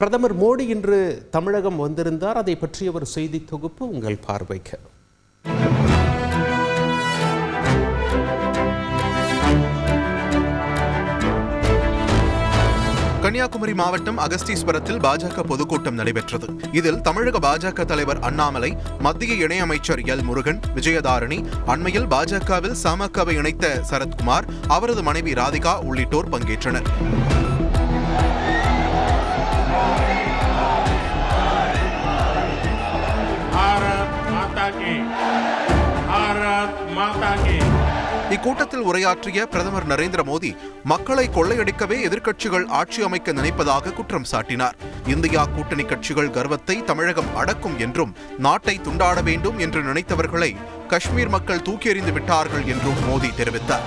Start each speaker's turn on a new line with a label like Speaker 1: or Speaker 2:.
Speaker 1: பிரதமர் மோடி இன்று தமிழகம் வந்திருந்தார். அதை பற்றிய ஒரு செய்தி தொகுப்பு உங்கள் பார்வைக்கு.
Speaker 2: கன்னியாகுமரி மாவட்டம் அகஸ்தீஸ்வரத்தில் பாஜக பொதுக்கூட்டம் நடைபெற்றது. இதில் தமிழக பாஜக தலைவர் அண்ணாமலை மத்திய இணையமைச்சர் எல் முருகன் விஜயதாரணி அண்மையில் பாஜகவில் சமகவை இணைத்த சரத்குமார் அவரது மனைவி ராதிகா உள்ளிட்டோர் பங்கேற்றனர். இக்கூட்டத்தில் உரையாற்றிய பிரதமர் நரேந்திர மோடி மக்களை கொள்ளையடிக்கவே எதிர்க்கட்சிகள் ஆட்சி அமைக்க நினைப்பதாக குற்றம் சாட்டினார். இந்தியா கூட்டணி கட்சிகள் கர்வத்தை தமிழகம் அடக்கும் என்றும் நாட்டை துண்டாட வேண்டும் என்று நினைத்தவர்களை காஷ்மீர் மக்கள் தூக்கி எறிந்து விட்டார்கள் என்றும் மோடி தெரிவித்தார்.